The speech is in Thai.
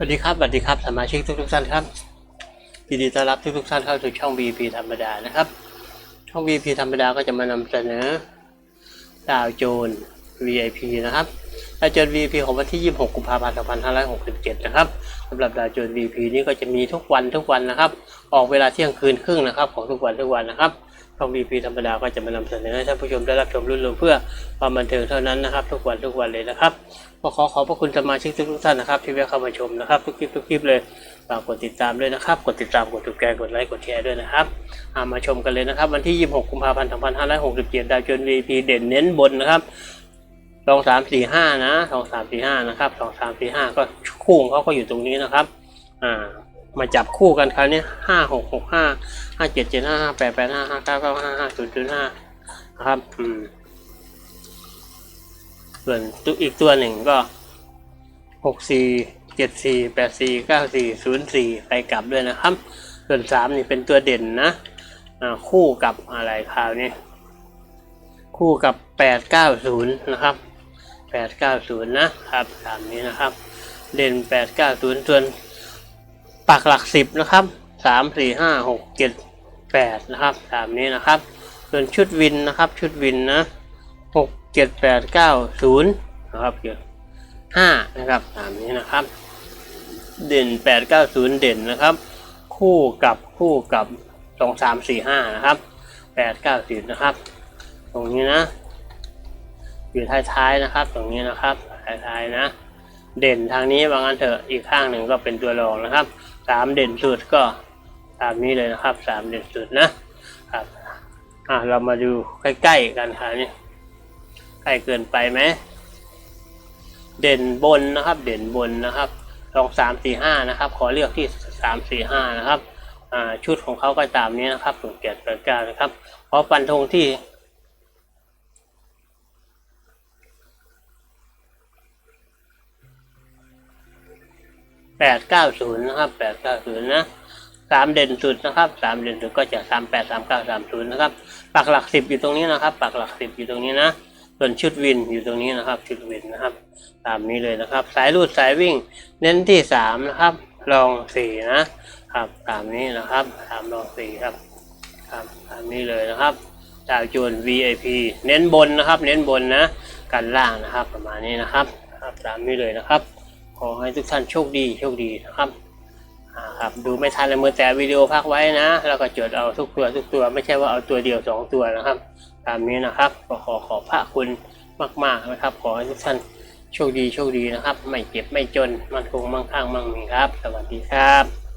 สวัสดีครับสวัสดีครับสมาชิกทุกทุกๆท่านครับยินดีต้อนรับทุกทุกๆท่านเข้าสู่ช่อง VP ธรรมดานะครับ ช่อง VP ธรรมดาก็จะมานำเสนอดาวโจน VIP นะครับดาวโจน VIP ของวันที่ 26 กุมภาพันธ์ 2567 นะครับสำหรับดาวโจน VIP นี้ก็จะมีทุกวันทุกวันนะครับ ออกเวลาเที่ยงคืนครึ่งนะครับ ของทุกวันทุกวันนะครับ ช่อง VP ธรรมดาก็จะมานำเสนอให้ท่านผู้ชมได้รับชมรุ่นรวมเพื่อความบันเทิงเท่านั้นนะครับ ทุกวันทุกวันเลยนะครับก็ขอขอบพระคุณสมาชิกทุกท่านนะครับที่แวะเข้ามาชมนะครับทุกคลิปทุกคลิปเลยฝากกดติดตามด้วยนะครับ กดติดตามกดถูกใจกดไลค์กดแชร์ด้วยนะครับามาชมกันเลยนะครับ วันที่ 26 กุมภาพันธ์ 2567 ดาวจน VP เด่นเน้นบนนะครับสองสามสี่ห้านะสองสามสี่ห้านะครับสองสามสี่ห้าก็คู่ของเขาก็อยู่ตรงนี้นะครับ อ่า มาจับคู่กันคราวนี้ห้าหกหกห้าห้าเจ็ดเจ็ดห้าห้าแปดแปดห้าห้าเก้าเก้าห้าห้าศูนย์ศูนย์ห้านะครับอืมส่วนตัวอีกตัวหนึ่งก็หกสี่เจ็ดสี่แปดสี่เก้าสี่ศูนย์สี่ไปกลับด้วยนะครับ ส่วนสามนี่เป็นตัวเด่นนะอ่าคู่กับอะไรคราวนี้คู่กับแปดเก้าศูนย์นะครับแปดเก้าศูนย์นะครับตามนี้นะครับ เด่นแปดเก้าศูนย์ส่วน ปักหลักสิบนะครับสามสี่ห้าหกเจ็ดแปดนะครับตามนี้นะครับส่วนชุดวินนะครับชุดวินนะหกเจ็ดแปดเก้าศูนย์นะครับเกี่ยห้านะครับตามนี้นะครับ เด่นแปดเก้าศูนย์เด่นนะครับ คู่กับคู่กับสองสามสี่ห้านะครับแปดเก้าสิบนะครับ ตรงนี้นะ อยู่ท้ายๆนะครับ ตรงนี้นะครับท้ายๆนะ เด่นทางนี้บางอันเถอะอีกข้างหนึ่งก็เป็นตัวรองนะครับสามเด่นสุดก็ตามนี้เลยนะครับสามเด่นสุดนะครับอะเรามาดูใกล้ๆกันค่ะนี่ใกล้เกินไปไหมเด่นบนนะครับ เด่นบนนะครับสองสามสี่ห้านะครับ ขอเลือกที่สามสี่ห้านะครับอ่าชุดของเขาก็ตามนี้นะครับสูงเกียรติเก้านะครับขอฟันธงที่ แปดเก้าศูนย์นะครับแปดเก้าศูนย์นะสามเด่นสุดนะครับสามเด่นสุดก็จะสามแปดสามเก้าสามศูนย์นะครับปักหลักสิบอยู่ตรงนี้นะครับปักหลักสิบอยู่ตรงนี้นะส่วนชุดวินอยู่ตรงนี้นะครับ ชุดวินนะครับ ตามนี้เลยนะครับ สายรูดสายวิ่ง เน้นที่สามนะครับรองสี่นะครับตามนี้นะครับตามรองสี่ครับครับตามนี้เลยนะครับดาวโจน VIP เน้นบนนะครับ เน้นบนนะกันล่างนะครับ ประมาณนี้นะครับ ครับตามนี้เลยนะครับ ขอให้ทุกท่านโชคดีโชคดีนะครับครับดูไม่ทันเลยมือแต่วิดีโอพักไว้นะ แล้วก็จดเอาทุกตัวทุกตัว ไม่ใช่ว่าเอาตัวเดียวสองตัวนะครับ ตามนี้นะครับก็ขอขอบพระคุณมาก ๆนะครับ ขอให้ทุกท่านโชคดีโชคดีนะครับ ไม่เจ็บไม่จน มั่นคงมั่งคั่งมั่งมีครับ สวัสดีครับ